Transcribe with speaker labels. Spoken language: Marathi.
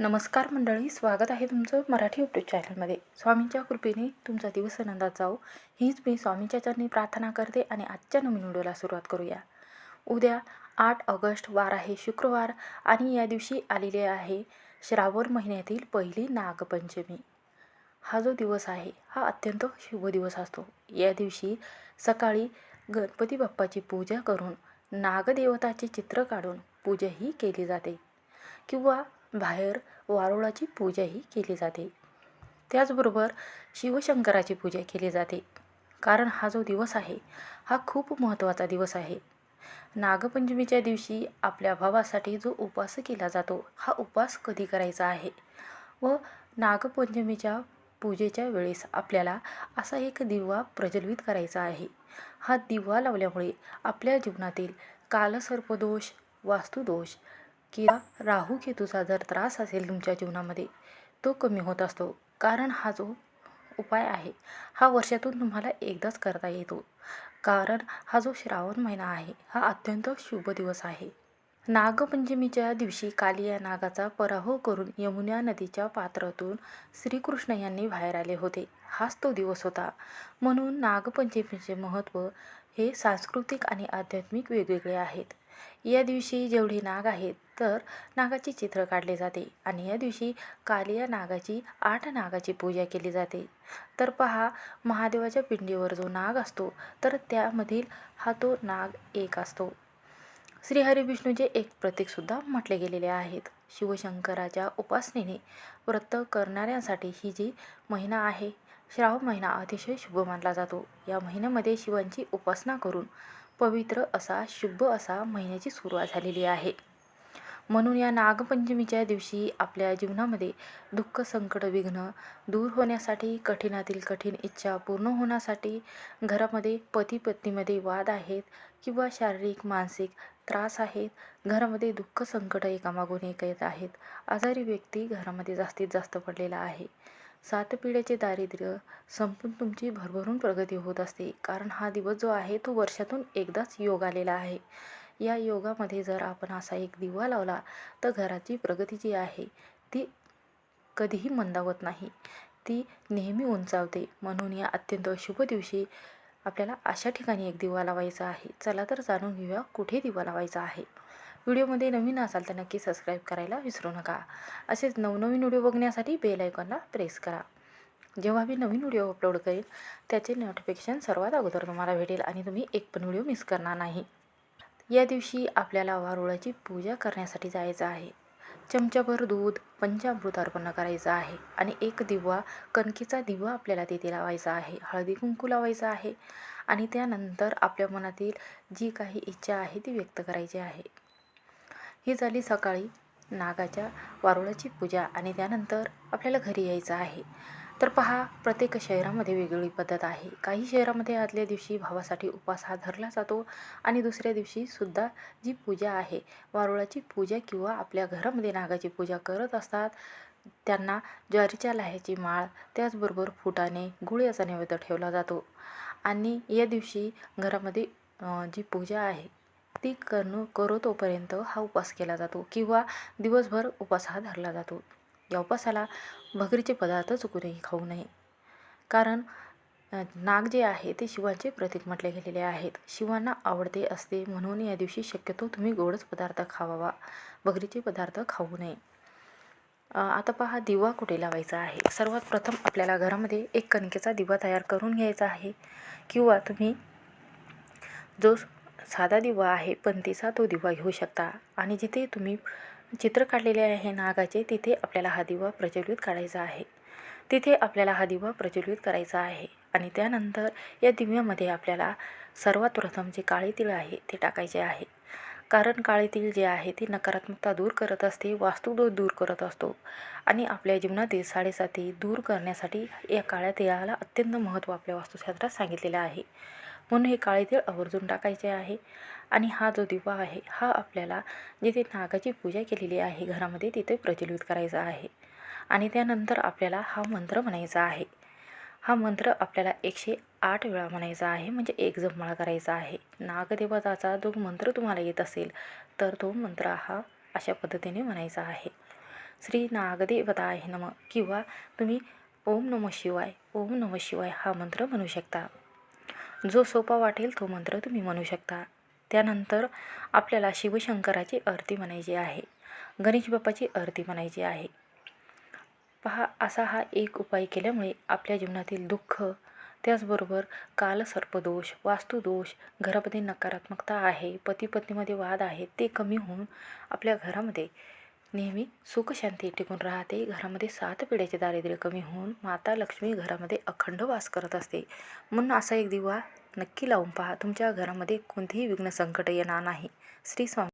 Speaker 1: नमस्कार मंडळी स्वागत आहे तुमचं मराठी यूट्यूब चॅनलमध्ये स्वामींच्या कृपेने तुमचा दिवस आनंदात जाऊ हीच मी स्वामींच्या चरणी प्रार्थना करते आणि आजच्या नवीन व्हिडिओला सुरुवात करूया. उद्या आठ ऑगस्ट वार आहे शुक्रवार आणि या दिवशी आलेले आहे श्रावण महिन्यातील पहिली नागपंचमी. हा जो दिवस आहे हा अत्यंत शुभ दिवस असतो. या दिवशी सकाळी गणपती बाप्पाची पूजा करून नागदेवताचे चित्र काढून पूजाही केली जाते. किंवा बाहेर वारुळाची पूजाही केली जाते. त्याचबरोबर शिवशंकराची पूजा केली जाते. कारण हा जो दिवस आहे हा खूप महत्त्वाचा दिवस आहे. नागपंचमीच्या दिवशी आपल्या भावासाठी जो उपवास केला जातो हा उपवास कधी करायचा आहे? व नागपंचमीच्या पूजेच्या वेळेस आपल्याला असा एक दिवा प्रज्वलित करायचा आहे. हा दिवा लावल्यामुळे आपल्या जीवनातील कालसर्पदोष वास्तुदोष किंवा राहू केतूचा जर त्रास असेल तुमच्या जीवनामध्ये तो कमी होत असतो. कारण हा जो उपाय आहे हा वर्षातून तुम्हाला एकदाच करता येतो. कारण हा जो श्रावण महिना आहे हा अत्यंत शुभ दिवस आहे. नागपंचमीच्या दिवशी काली या नागाचा पराभव करून यमुना नदीच्या पात्रातून श्रीकृष्ण यांनी बाहेर आले होते. हाच तो दिवस होता. म्हणून नागपंचमीचे महत्त्व हे सांस्कृतिक आणि आध्यात्मिक वेगवेगळे आहेत. या दिवशी जेवढे नाग आहेत तर नागाचे चित्र काढले जाते आणि या दिवशी कालिया नागाची आठ नागाची पूजा केली जाते. तर पहा महादेवाच्या पिंडीवर जो नाग असतो तर त्यामधील हा तो नाग एक असतो. श्रीहरी विष्णूचे एक प्रतीकसुद्धा म्हटले गेलेले आहेत. शिवशंकराच्या उपासनेने व्रत करणाऱ्यांसाठी ही जी महिना आहे श्रावण महिना अतिशय शुभ मानला जातो. या महिन्यामध्ये शिवांची उपासना करून पवित्र असा शुभ असा महिन्याची सुरुवात झालेली आहे. म्हणून या नागपंचमीच्या दिवशी आपल्या जीवनामध्ये दुःख संकट विघ्न दूर होण्यासाठी कठीणातील कठीण इच्छा पूर्ण होण्यासाठी घरामध्ये पती पत्नीमध्ये वाद आहेत किंवा शारीरिक मानसिक त्रास आहेत घरामध्ये दुःख संकट एकामागून एक येत आहेत. आजारी व्यक्ती घरामध्ये जास्तीत जास्त पडलेला आहे. सात पिढ्याचे दारिद्र्य संपून तुमची भरभरून प्रगती होत असते. कारण हा दिवस जो आहे तो वर्षातून एकदाच योग आलेला आहे. या योगामध्ये जर आपण असा एक दिवा लावला तर घराची प्रगती जी आहे ती कधीही मंदावत नाही. ती नेहमी उंचावते. म्हणून या अत्यंत शुभ दिवशी आपल्याला अशा ठिकाणी एक दिवा लावायचा आहे. चला तर जाणून घेऊया कुठे दिवा लावायचा आहे. व्हिडिओमध्ये नवीन असाल तर नक्की सबस्क्राईब करायला विसरू नका. असेच नवनवीन व्हिडिओ बघण्यासाठी बेल आयकॉनला प्रेस करा. जेव्हा मी नवीन व्हिडिओ अपलोड करेन त्याचे नोटिफिकेशन सर्वात अगोदर तुम्हाला भेटेल आणि तुम्ही एक पण व्हिडिओ मिस करणार नाही. या दिवशी आपल्याला वारुळाची पूजा करण्यासाठी जायचं आहे. चमच्याभर दूध पंचामृत अर्पण करायचं आहे आणि एक दिवा कणकीचा दिवा आपल्याला तिथे लावायचा आहे. हळदी कुंकू लावायचा आहे आणि त्यानंतर आपल्या मनातील जी काही इच्छा आहे ती व्यक्त करायची आहे. ही झाली सकाळी नागाच्या वारुळाची पूजा आणि त्यानंतर आपल्याला घरी यायचं आहे. तर पहा प्रत्येक शहरामध्ये वेगवेगळी पद्धत आहे. काही शहरामध्ये आदल्या दिवशी भावासाठी उपवास हा धरला जातो आणि दुसऱ्या दिवशी सुद्धा जी पूजा आहे वारुळाची पूजा किंवा आपल्या घरामध्ये नागाची पूजा करत असतात त्यांना ज्वारीच्या लाह्याची माळ त्याचबरोबर फुटाने गुळ याचा नैवेद्य ठेवला जातो. आणि या दिवशी घरामध्ये जी पूजा आहे ती करणं करो तोपर्यंत हा उपवास केला जातो किंवा दिवसभर उपवास हा धरला जातो. या उपवासाला भगरीचे पदार्थ चुकूनही खाऊ नये. कारण नाग जे आहे ते शिवांचे प्रतीक म्हटले गेलेले आहेत. शिवांना आवडते असते म्हणून या दिवशी शक्यतो तुम्ही गोडच पदार्थ खावावा. भगरीचे पदार्थ खाऊ नये. आता पहा दिवा कुठे लावायचा आहे? सर्वात प्रथम आपल्याला घरामध्ये एक कणकेचा दिवा तयार करून घ्यायचा आहे. किंवा तुम्ही जो साधा दिवा आहे पंतीचा तो दिवा घेऊ शकता. आणि जिथे तुम्ही चित्र काढलेले आहे नागाचे तिथे आपल्याला हा दिवा प्रज्वलित काढायचा आहे. तिथे आपल्याला हा दिवा प्रज्वलित करायचा आहे. आणि त्यानंतर या दिव्यामध्ये आपल्याला सर्वात प्रथम जे काळे तिळ आहे ते टाकायचे आहे. कारण काळे तिळ जे आहे ते नकारात्मकता दूर करत असते वास्तुदोष दूर करत असतो. आणि आपल्या जीवनातील साडेसाती दूर करण्यासाठी या काळ्या तिळाला अत्यंत महत्त्व आपल्या वास्तुशास्त्रात सांगितलेलं आहे. म्हणून हे काळे तीळ आवर्जून टाकायचे आहे. आणि हा जो दिवा आहे हा आपल्याला जिथे नागाची पूजा केलेली आहे घरामध्ये तिथे प्रज्वलित करायचा आहे. आणि त्यानंतर आपल्याला हा मंत्र म्हणायचा आहे. हा मंत्र आपल्याला एकशे आठ वेळा म्हणायचा आहे म्हणजे एक जपमाळा करायचा आहे. नागदेवताचा जो मंत्र तुम्हाला येत असेल तर तो मंत्र हा अशा पद्धतीने म्हणायचा आहे. श्री नागदेवताय नम किंवा तुम्ही ओम नम शिवाय ओम नम शिवाय हा मंत्र म्हणू शकता. जो सोपा वाटेल तो मंत्र तुम्ही म्हणू शकता. त्यानंतर आपल्याला शिवशंकराची आरती म्हणायची आहे. गणेश बाप्पाची आरती म्हणायची आहे. पहा असा हा एक उपाय केल्यामुळे आपल्या जीवनातील दुःख त्याचबरोबर कालसर्पदोष वास्तुदोष घरामध्ये नकारात्मकता आहे पती पत्नीमध्ये वाद आहे ते कमी होऊन आपल्या घरामध्ये नेहमी सुखशांती टिकून राहते. घरामध्ये सात पिढ्याचे दारिद्र्य कमी होऊन माता लक्ष्मी घरामध्ये अखंड वास करत असते. म्हणून असा एक दिवा नक्की लावून पहा. तुमच्या घरामध्ये कोणतेही विघ्न संकट येणार नाही. श्री स्वामी